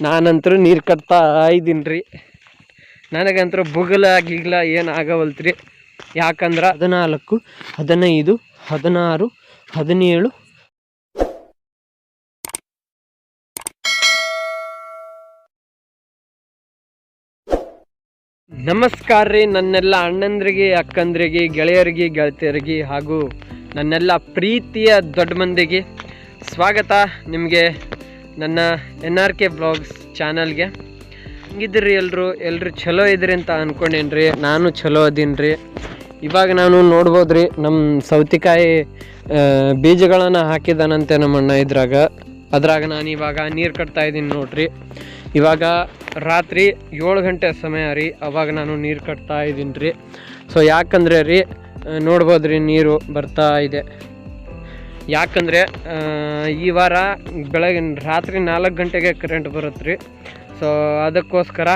ನಾನಂತರೂ ನೀರು ಕಟ್ತಾ ಇದ್ದೀನಿ ರೀ ನನಗಂತರೂ ಬುಗಲ ಗಿಗ್ಲ ಏನು ಆಗವಲ್ತ್ರಿ. ಯಾಕಂದ್ರೆ ಹದಿನಾಲ್ಕು, ಹದಿನೈದು, ಹದಿನಾರು, ಹದಿನೇಳು. ನಮಸ್ಕಾರ ರೀ ನನ್ನೆಲ್ಲ ಅಣ್ಣಂದ್ರಿಗೆ, ಅಕ್ಕಂದ್ರಿಗೆ, ಗೆಳೆಯರಿಗೆ, ಗೆಳತಿಯರಿಗೆ ಹಾಗೂ ನನ್ನೆಲ್ಲ ಪ್ರೀತಿಯ ದೊಡ್ಡ ಮಂದಿಗೆ ಸ್ವಾಗತ. ನಿಮಗೆ ನನ್ನ ಎನ್ ಆರ್ ಕೆ ಬ್ಲಾಗ್ಸ್ ಚಾನಲ್ಗೆ. ಹಂಗಿದ್ರಿ ಎಲ್ಲರೂ ಎಲ್ಲರೂ ಚಲೋ ಇದ್ರಿ ಅಂತ ಅಂದ್ಕೊಂಡೇನಿ ರೀ ನಾನು ಚಲೋ ಅದೀನಿ ಇವಾಗ ನಾನು ನೋಡ್ಬೋದು ರೀ ನಮ್ಮ ಸೌತಿಕಾಯಿ ಬೀಜಗಳನ್ನು ಹಾಕಿದಾನಂತೆ ನಮ್ಮ ಅಣ್ಣ ಇದ್ರಾಗ. ಅದ್ರಾಗ ನಾನು ಇವಾಗ ನೀರು ಕಟ್ತಾ ಇದ್ದೀನಿ ನೋಡ್ರಿ. ಇವಾಗ ರಾತ್ರಿ ಏಳು ಗಂಟೆ ಸಮಯ ರೀ, ಅವಾಗ ನಾನು ನೀರು ಕಟ್ತಾ ಇದ್ದೀನಿ ರೀ ಸೊ ಯಾಕಂದರೆ ರೀ ನೋಡ್ಬೋದು ರೀ ನೀರು ಬರ್ತಾ ಇದೆ. ಯಾಕಂದರೆ ಈ ವಾರ ಬೆಳಗ್ಗೆ ರಾತ್ರಿ ನಾಲ್ಕು ಗಂಟೆಗೆ ಕರೆಂಟ್ ಬರುತ್ತೆ ರೀ. ಸೊ ಅದಕ್ಕೋಸ್ಕರ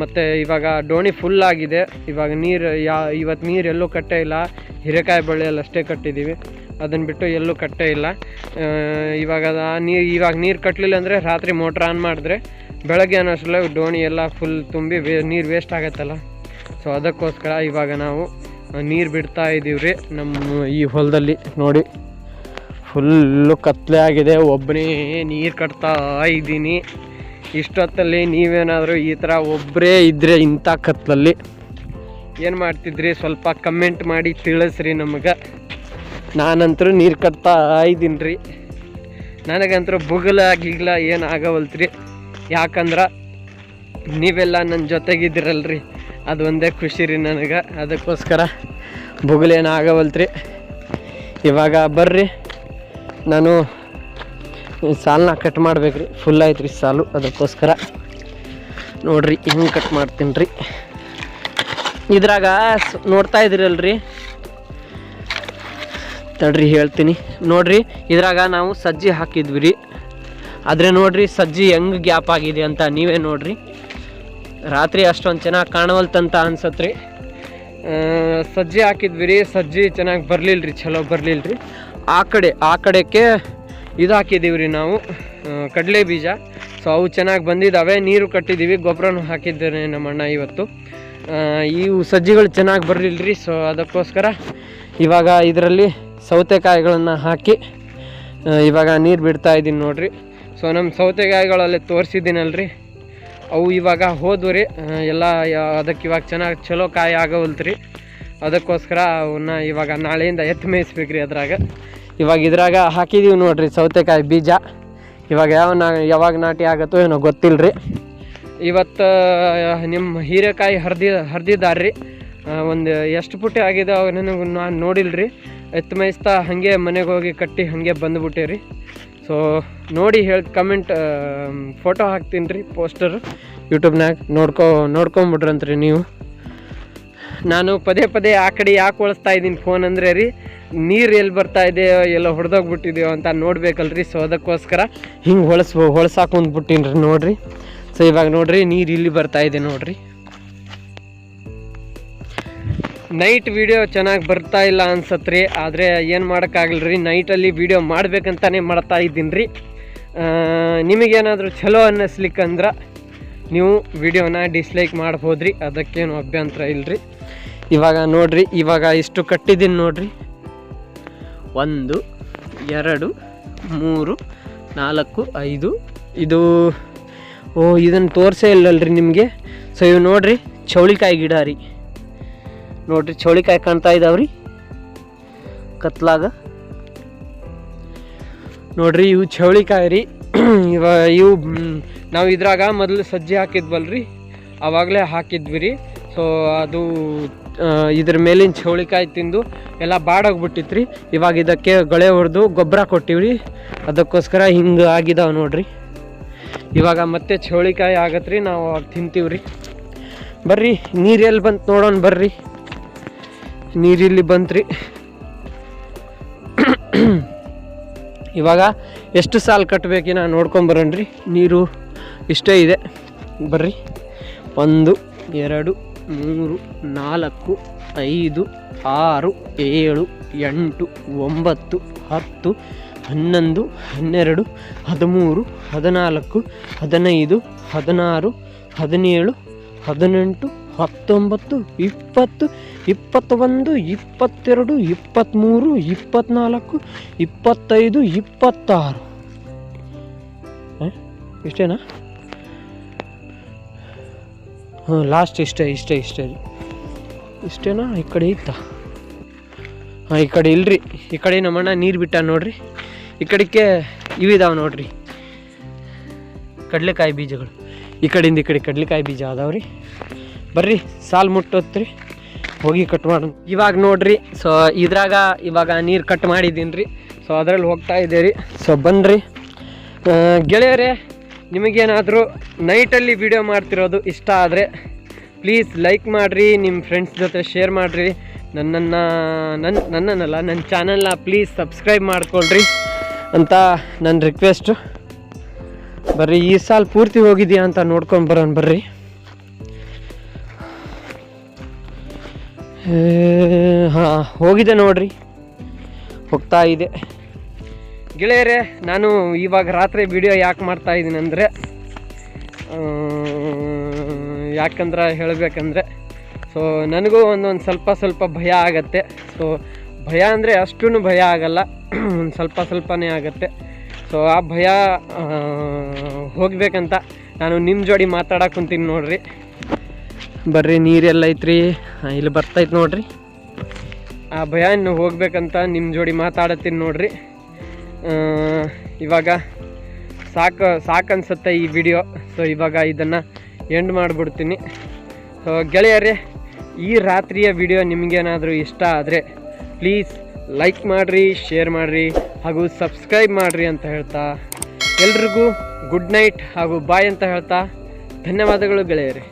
ಮತ್ತು ಇವಾಗ ಡೋಣಿ ಫುಲ್ ಆಗಿದೆ. ಇವಾಗ ನೀರು, ಯಾ ಇವತ್ತು ನೀರು ಎಲ್ಲೂ ಕಟ್ಟೇ ಇಲ್ಲ. ಹೀರೆಕಾಯಿ ಬಳ್ಳಿಯಲ್ಲಿ ಅಷ್ಟೇ ಕಟ್ಟಿದ್ದೀವಿ ಅದನ್ನು ಬಿಟ್ಟು ಎಲ್ಲೂ ಕಟ್ಟೇ ಇಲ್ಲ. ಇವಾಗ ನೀರು ಇವಾಗ ನೀರು ಕಟ್ಟಲಿಲ್ಲ ಅಂದರೆ ರಾತ್ರಿ ಮೋಟ್ರ್ ಆನ್ ಮಾಡಿದ್ರೆ ಬೆಳಗ್ಗೆ ಅನ್ನೋಷ್ಟರಲ್ಲೇ ಡೋಣಿ ಎಲ್ಲ ಫುಲ್ ತುಂಬಿ ವೇ, ನೀರು ವೇಸ್ಟ್ ಆಗತ್ತಲ್ಲ. ಸೊ ಅದಕ್ಕೋಸ್ಕರ ಇವಾಗ ನಾವು ನೀರು ಬಿಡ್ತಾ ಇದ್ದೀವಿ ರೀ ನಮ್ಮ ಈ ಹೊಲದಲ್ಲಿ ನೋಡಿ. ಫುಲ್ಲು ಕತ್ಲೆ ಆಗಿದೆ. ಒಬ್ಬನೇ ನೀರು ಕಟ್ತಾ ಇದ್ದೀನಿ. ಇಷ್ಟೊತ್ತಲ್ಲಿ ನೀವೇನಾದರೂ ಈ ಥರ ಒಬ್ಬರೇ ಇದ್ದರೆ ಇಂಥ ಕತ್ಲಲ್ಲಿ ಏನು ಮಾಡ್ತಿದ್ರಿ? ಸ್ವಲ್ಪ ಕಮೆಂಟ್ ಮಾಡಿ ತಿಳಿಸ್ರಿ ನಮಗೆ. ನಾನಂತರೂ ನೀರು ಕಟ್ತಾ ಇದ್ದೀನಿ ರೀ ನನಗಂತರೂ ಬುಗಲ ಗಿಗ್ಲ ಏನು ಆಗವಲ್ತ್ರಿ. ಯಾಕಂದ್ರೆ ನೀವೆಲ್ಲ ನನ್ನ ಜೊತೆಗಿದ್ದೀರಲ್ರಿ ಅದು ಒಂದೇ ಖುಷಿ ರೀ ನನಗೆ. ಅದಕ್ಕೋಸ್ಕರ ಬುಗಲೇನು ಆಗವಲ್ತ್ರಿ. ಇವಾಗ ಬರ್ರಿ. ನಾನು ಸಾಲನ್ನ ಕಟ್ ಮಾಡ್ಬೇಕ್ರಿ. ಫುಲ್ ಆಯ್ತು ರೀ ಸಾಲು. ಅದಕ್ಕೋಸ್ಕರ ನೋಡ್ರಿ, ಹಿಂಗೆ ಕಟ್ ಮಾಡ್ತೀನಿ ರೀ ಇದ್ರಾಗ ನೋಡ್ತಾ ಇದ್ದೀರಲ್ರಿ? ತಡ್ರಿ, ಹೇಳ್ತೀನಿ. ನೋಡ್ರಿ, ಇದ್ರಾಗ ನಾವು ಸಜ್ಜಿ ಹಾಕಿದ್ವಿ ರೀ ಆದರೆ ನೋಡ್ರಿ, ಸಜ್ಜಿ ಹೆಂಗೆ ಗ್ಯಾಪ್ ಆಗಿದೆ ಅಂತ ನೀವೇ ನೋಡ್ರಿ. ರಾತ್ರಿ ಅಷ್ಟೊಂದು ಚೆನ್ನಾಗಿ ಕಾಣವಲ್ತಂತ ಅನ್ಸತ್ರಿ. ಸಜ್ಜಿ ಹಾಕಿದ್ವಿ ರೀ ಸಜ್ಜಿ ಚೆನ್ನಾಗಿ ಬರಲಿಲ್ಲ ರೀ ಚಲೋ ಬರಲಿಲ್ಲ ರೀ ಆ ಕಡೆ, ಆ ಕಡೆಗೆ ಇದು ಹಾಕಿದ್ದೀವಿ ರೀ ನಾವು ಕಡಲೆ ಬೀಜ. ಸೊ ಅವು ಚೆನ್ನಾಗಿ ಬಂದಿದ್ದಾವೆ ನೀರು ಕಟ್ಟಿದ್ದೀವಿ, ಗೊಬ್ಬರನೂ ಹಾಕಿದ್ದೇನೆ ನಮ್ಮ ಅಣ್ಣ ಇವತ್ತು ಈ ಸಜ್ಜಿಗಳು ಚೆನ್ನಾಗಿ ಬರಲಿಲ್ಲ ರೀ ಸೊ ಅದಕ್ಕೋಸ್ಕರ ಇವಾಗ ಇದರಲ್ಲಿ ಸೌತೆಕಾಯಿಗಳನ್ನು ಹಾಕಿ ಇವಾಗ ನೀರು ಬಿಡ್ತಾ ಇದ್ದೀನಿ ನೋಡಿರಿ. ಸೊ ನಮ್ಮ ಸೌತೆಕಾಯಿಗಳಲ್ಲಿ ತೋರಿಸಿದ್ದೀನಲ್ರಿ. ಅವು ಇವಾಗ ಹೋದ್ವು ರೀ ಎಲ್ಲ ಅದಕ್ಕೆ ಇವಾಗ ಚೆನ್ನಾಗಿ ಚಲೋ ಕಾಯಿ ಆಗವಲ್ತ್ರಿ. ಅದಕ್ಕೋಸ್ಕರ ಅವನ್ನ ಇವಾಗ ನಾಳೆಯಿಂದ ಎತ್ತು ಮೇಯಿಸ್ಬೇಕ್ರಿ ಅದ್ರಾಗ. ಇವಾಗ ಇದ್ರಾಗ ಹಾಕಿದೀವಿ ನೋಡ್ರಿ ಸೌತೆಕಾಯಿ ಬೀಜ. ಇವಾಗ ಯಾವ ಯಾವಾಗ ನಾಟಿ ಆಗತ್ತೋ ಏನೋ ಗೊತ್ತಿಲ್ಲ ರೀ ಇವತ್ತು ನಿಮ್ಮ ಹೀರೆಕಾಯಿ ಹರಿದಿ ಹರಿದಿದ್ದಾರೆ ಒಂದು ಎಷ್ಟು ಪುಟ್ಟಿ ಆಗಿದೆ ಅವಾಗ ನನಗೆ ನಾನು ನೋಡಿಲ್ಲ ಎತ್ತು ಮೇಯಿಸ್ತಾ ಹಾಗೆ ಮನೆಗೆ ಹೋಗಿ ಕಟ್ಟಿ ಹಾಗೆ ಬಂದುಬಿಟ್ಟೆ ರೀ ಸೊ ನೋಡಿ ಹೇಳಿ, ಕಮೆಂಟ್ ಫೋಟೋ ಹಾಕ್ತೀನಿ ರೀ ಪೋಸ್ಟರ್ ಯೂಟ್ಯೂಬ್ನಾಗ ನೋಡ್ಕೊ ನೋಡ್ಕೊಂಬಿಡ್ರಂತ್ರಿ ನೀವು. ನಾನು ಪದೇ ಪದೇ ಆ ಕಡೆ ಯಾಕೆ ಹೊಳಿಸ್ತಾ ಇದ್ದೀನಿ ಫೋನ್ ಅಂದರೆ ರೀ, ನೀರು ಎಲ್ಲಿ ಬರ್ತಾ ಇದೆ, ಎಲ್ಲ ಹೊಡೆದೋಗ್ಬಿಟ್ಟಿದೆಯೋ ಅಂತ ನೋಡ್ಬೇಕಲ್ರಿ. ಸೊ ಅದಕ್ಕೋಸ್ಕರ ಹಿಂಗೆ ಹೊಳಸ್ ಹೊಳ್ಸಾಕ್ ರೀ ನೋಡ್ರಿ. ಸೊ ಇವಾಗ ನೋಡಿರಿ, ನೀರು ಇಲ್ಲಿ ಬರ್ತಾ ಇದೆ ನೋಡಿರಿ. ನೈಟ್ ವಿಡಿಯೋ ಚೆನ್ನಾಗಿ ಬರ್ತಾ ಇಲ್ಲ ಅನ್ಸತ್ರಿ. ಆದರೆ ಏನು ಮಾಡೋಕ್ಕಾಗಲ್ಲ ರೀ ನೈಟಲ್ಲಿ ವಿಡಿಯೋ ಮಾಡ್ಬೇಕಂತಾನೆ ಮಾಡ್ತಾ ಇದ್ದೀನಿ ರೀ ನಿಮಗೇನಾದರೂ ಚಲೋ ಅನ್ನಿಸ್ಲಿಕ್ಕಂದ್ರೆ ನೀವು ವಿಡಿಯೋನ ಡಿಸ್ಲೈಕ್ ಮಾಡ್ಬೋದು ರೀ ಅದಕ್ಕೇನು ಅಭ್ಯಂತರ ಇಲ್ರಿ. ಇವಾಗ ನೋಡ್ರಿ, ಇವಾಗ ಇಷ್ಟು ಕಟ್ಟಿದ್ದೀನಿ ನೋಡ್ರಿ. ಒಂದು, ಎರಡು, ಮೂರು, ನಾಲ್ಕು, ಐದು. ಇದು, ಓ, ಇದನ್ನು ತೋರಿಸೇ ಇಲ್ಲಲ್ರಿ ನಿಮಗೆ. ಸೊ ಇವು ನೋಡ್ರಿ, ಚೌಳಿಕಾಯಿ ಗಿಡ ರೀ. ನೋಡ್ರಿ, ಚೌಳಿಕಾಯಿ ಕಾಣ್ತಾ ಇದಾವ್ರಿ. ಕತ್ಲಾಗ. ನೋಡ್ರಿ, ಇವು ಚೌಳಿಕಾಯಿ ರೀ. ಇವ, ಇವು ನಾವು ಇದ್ರಾಗ ಮೊದಲು ಸಜ್ಜಿ ಹಾಕಿದ್ವಲ್ರಿ. ಆವಾಗಲೇ ಹಾಕಿದ್ವಿ ರೀ. ಸೊ ಅದು ಇದ್ರ ಮೇಲಿನ ಚೌಳಿಕಾಯಿ ತಿಂದು ಎಲ್ಲ ಬಾಡೋಗ್ಬಿಟ್ಟಿತ್ತು ರೀ ಇವಾಗ ಇದಕ್ಕೆ ಗಳೆ ಹೊಡೆದು ಗೊಬ್ಬರ ಕೊಟ್ಟಿವ್ರಿ. ಅದಕ್ಕೋಸ್ಕರ ಹಿಂಗೆ ಆಗಿದಾವೆ ನೋಡ್ರಿ. ಇವಾಗ ಮತ್ತೆ ಚೌಳಿಕಾಯಿ ಆಗತ್ರಿ, ನಾವು ಅವಾಗ ತಿಂತೀವ್ರಿ. ಬರ್ರಿ, ನೀರು ಎಲ್ಲಿ ಬಂತು ನೋಡೋಣ ಬರ್ರಿ. ನೀರಿಲ್ಲಿ ಬಂತ್ರಿ. ಇವಾಗ ಎಷ್ಟು ಸಾಲು ಕಟ್ಟಬೇಕಿನ ನೋಡ್ಕೊಂಬರೋಣ್ರಿ ನೀರು ಇಷ್ಟೇ ಇದೆ. ಬರ್ರಿ. ಒಂದು, ಎರಡು ಮೂರು, ನಾಲ್ಕು, ಐದು, ಆರು, ಏಳು, ಎಂಟು, ಒಂಬತ್ತು, ಹತ್ತು, ಹನ್ನೊಂದು, ಹನ್ನೆರಡು, ಹದಿಮೂರು, ಹದಿನಾಲ್ಕು, ಹದಿನೈದು, ಹದಿನಾರು, ಹದಿನೇಳು, ಹದಿನೆಂಟು, ಹತ್ತೊಂಬತ್ತು, ಇಪ್ಪತ್ತು, ಇಪ್ಪತ್ತೊಂದು, ಇಪ್ಪತ್ತೆರಡು, ಇಪ್ಪತ್ತ್ಮೂರು, ಇಪ್ಪತ್ತ್ನಾಲ್ಕು, ಇಪ್ಪತ್ತೈದು, ಇಪ್ಪತ್ತಾರು? ಇಷ್ಟೇನಾ ಹಾಂ ಲಾಸ್ಟ್ ಇಷ್ಟೇ ಇಷ್ಟೇ ಇಷ್ಟೇ. ಇಷ್ಟೇನಾ? ಈ ಕಡೆ ಇತ್ತ. ಹಾಂ, ಈ ಕಡೆ ಇಲ್ರಿ. ಈ ಕಡೆ ನಮ್ಮಣ್ಣ ನೀರು ಬಿಟ್ಟ ನೋಡ್ರಿ. ಈ ಕಡೆಗೆ ಇವಿದಾವೆ ನೋಡ್ರಿ. ಕಡಲೆಕಾಯಿ ಬೀಜಗಳು. ಈ ಕಡೆಯಿಂದ ಈ ಕಡೆ ಕಡಲೆಕಾಯಿ ಬೀಜ ಅದಾವ್ರಿ. ಬರ್ರಿ, ಸಾಲು ಮುಟ್ಟೋತ್ರಿ. ಹೋಗಿ ಕಟ್ ಮಾಡೋಣ. ಇವಾಗ ನೋಡ್ರಿ ಸೊ ಇದ್ರಾಗ ಇವಾಗ ನೀರು ಕಟ್ ಮಾಡಿದ್ದೀನಿ ರೀ ಸೊ ಅದರಲ್ಲಿ ಹೋಗ್ತಾ ಇದ್ದೀರಿ. ಸೊ ಬನ್ನಿರಿ ಗೆಳೆಯರೇ ನಿಮಗೇನಾದರೂ ನೈಟಲ್ಲಿ ವಿಡಿಯೋ ಮಾಡ್ತಿರೋದು ಇಷ್ಟ ಆದರೆ ಪ್ಲೀಸ್ ಲೈಕ್ ಮಾಡಿರಿ ನಿಮ್ಮ ಫ್ರೆಂಡ್ಸ್ ಜೊತೆ ಶೇರ್ ಮಾಡಿರಿ. ನನ್ನನ್ನು ನನ್ನ ನನ್ನನ್ನಲ್ಲ ನನ್ನ ಚಾನಲ್ನ ಪ್ಲೀಸ್ ಸಬ್ಸ್ಕ್ರೈಬ್ ಮಾಡ್ಕೊಳ್ರಿ ಅಂತ ನನ್ನ ರಿಕ್ವೆಸ್ಟು ಬರ್ರಿ, ಈ ಸಾಲ ಪೂರ್ತಿ ಹೋಗಿದೆಯಾ ಅಂತ ನೋಡ್ಕೊಂಡು ಬರೋಣ ಬರ್ರಿ. ಹಾಂ, ಹೋಗಿದೆ ನೋಡ್ರಿ. ಹೋಗ್ತಾ ಇದೆ. ಗೆಳೆಯರೇ, ನಾನು ಇವಾಗ ರಾತ್ರಿ ವಿಡಿಯೋ ಯಾಕೆ ಮಾಡ್ತಾ ಇದ್ದೀನಿ ಅಂದರೆ ಯಾಕಂದ್ರೆ ಹೇಳಬೇಕಂದ್ರೆ ಸೊ ನನಗೂ ಒಂದೊಂದು ಸ್ವಲ್ಪ ಸ್ವಲ್ಪ ಭಯ ಆಗತ್ತೆ. ಸೊ ಭಯ ಅಂದರೆ ಅಷ್ಟೂ ಭಯ ಆಗಲ್ಲ, ಒಂದು ಸ್ವಲ್ಪ ಸ್ವಲ್ಪನೇ ಆಗತ್ತೆ. ಸೊ ಆ ಭಯ ಹೋಗಬೇಕಂತ ನಾನು ನಿಮ್ಮ ಜೋಡಿ ಮಾತಾಡಕ್ಕೆ ಕುಂತೀನಿ ನೋಡ್ರಿ. ಬರ್ರಿ, ನೀರೆಲ್ಲ ಐತ್ರಿ ಇಲ್ಲಿ ಬರ್ತೈತೆ ನೋಡ್ರಿ. ಆ ಭಯ ಇನ್ನು ಹೋಗ್ಬೇಕಂತ ನಿಮ್ಮ ಜೋಡಿ ಮಾತಾಡತ್ತೀನಿ ನೋಡ್ರಿ. ಇವಾಗ ಸಾಕು, ಸಾಕನ್ಸುತ್ತೆ ಈ ವಿಡಿಯೋ ಸೊ ಇವಾಗ ಇದನ್ನು ಎಂಡ್ ಮಾಡಿಬಿಡ್ತೀನಿ. ಸೊ ಗೆಳೆಯರೇ, ಈ ರಾತ್ರಿಯ ವಿಡಿಯೋ ನಿಮಗೇನಾದರೂ ಇಷ್ಟ ಆದರೆ ಪ್ಲೀಸ್ ಲೈಕ್ ಮಾಡಿರಿ ಶೇರ್ ಮಾಡಿರಿ, ಹಾಗೂ ಸಬ್ಸ್ಕ್ರೈಬ್ ಮಾಡಿರಿ ಅಂತ ಹೇಳ್ತಾ ಎಲ್ರಿಗೂ ಗುಡ್ ನೈಟ್ ಹಾಗೂ ಬಾಯ್ ಅಂತ ಹೇಳ್ತಾ ಧನ್ಯವಾದಗಳು ಗೆಳೆಯರೇ.